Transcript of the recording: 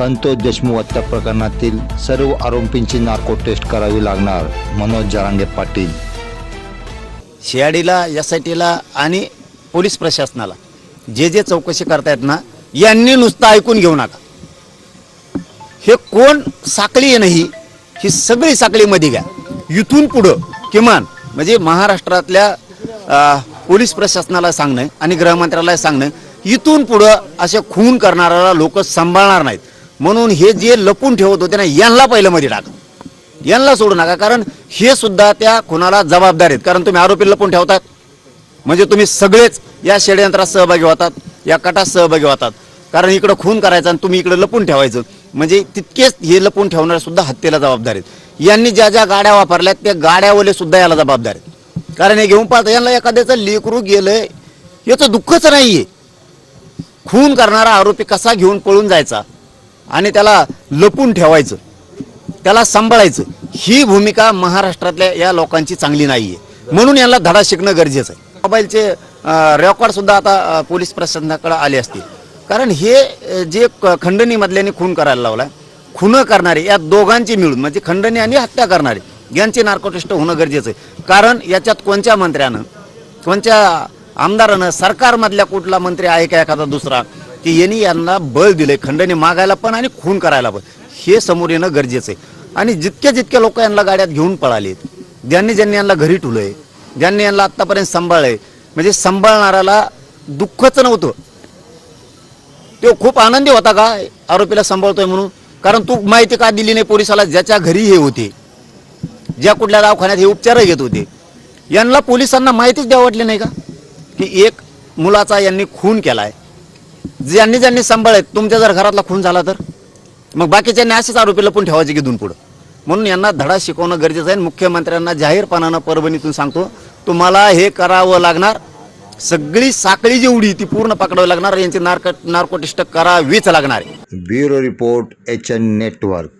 संतोष देशमुख हत्या प्रकरणातील सर्व आरोपींची नार्को टेस्ट करावी लागणार मनोज जरांगे पाटील. सीआयडीला एस आय टीला आणि पोलीस प्रशासनाला जे जे चौकशी करतायत ना यांनी नुसतं ऐकून घेऊ नका. हे कोण साखळी नाही ही? सगळी साखळीमध्ये घ्या. इथून पुढं किमान म्हणजे महाराष्ट्रातल्या पोलीस प्रशासनाला सांगणं आणि गृहमंत्र्याला सांगणं इथून पुढं असे खून करणाऱ्याला लोक सांभाळणार नाहीत. म्हणून हे जे लपून ठेवत होते ना यांना पहिलं मध्ये टाका. यांना सोडू नका कारण हे सुद्धा त्या खुनाला जबाबदार आहेत. कारण तुम्ही आरोपी लपून ठेवतात. म्हणजे तुम्ही सगळेच या षडयंत्रात सहभागी होतात या कटात सहभागी होतात. कारण इकडं खून करायचं आणि तुम्ही इकडं लपून ठेवायचं. म्हणजे तितकेच हे लपून ठेवणारे सुद्धा हत्येला जबाबदार आहेत. यांनी ज्या ज्या गाड्या वापरल्यात त्या गाड्यावले सुद्धा याला जबाबदार आहेत. कारण हे घेऊन पाहता यांना एखाद्याचं लेकरू गेलंय याचं दुःखच नाहीये. खून करणारा आरोपी कसा घेऊन पळून जायचा? आणि त्याला लपून ठेवायचं. त्याला सांभाळायचं. ही भूमिका महाराष्ट्रातल्या या लोकांची चांगली नाही आहे म्हणून यांना धडा शिकणं गरजेचं आहे. मोबाईलचे रेकॉर्डसुद्धा आता पोलीस प्रशासनाकडे आले असतील. कारण हे जे क- खंडणीमधल्याने खून करायला लावला खुनं करणारे या दोघांची मिळून म्हणजे खंडणी आणि हत्या करणारे यांचे नार्कोटिस्ट होणं गरजेचं आहे. कारण याच्यात कोणत्या मंत्र्यानं कोणत्या आमदारानं सरकारमधल्या कुठला मंत्री आहे का एखादा दुसरा? की यांनी यांना बळ दिलंय खंडणी मागायला पण आणि खून करायला पण. हे समोर येणं गरजेचं आहे. आणि जितक्या जितक्या लोक यांना गाड्यात घेऊन पळालेत ज्यांनी ज्यांनी यांना घरी ठुलंय ज्यांनी यांना आत्तापर्यंत सांभाळलंय म्हणजे सांभाळणाऱ्याला दुःखच नव्हतं. तो खूप आनंदी होता का? आरोपीला सांभाळतोय म्हणून. कारण तू माहिती का दिली नाही पोलिसाला? ज्याच्या घरी हे होते. ज्या कुठल्या दवाखान्यात हे उपचार घेत होते. यांना पोलिसांना माहितीच द्यावं वाटली नाही का? की एक मुलाचा यांनी खून केलाय. ज्यांनी ज्यांनी सांभाळत तुमच्या जर घरातला खून झाला तर? मग बाकीच्यांनी असेच आरोपी लपून ठेवायचे की पुढं म्हणून यांना धडा शिकवणं गरजेचं आहे. मुख्यमंत्र्यांना जाहीरपणानं परभणीतून सांगतो तुम्हाला हे करावं लागणार. सगळी साखळी जेवढी ती पूर्ण पकडावी लागणार. यांची नार्क नार्कोटिस्ट करावीच लागणार bureau report H N network.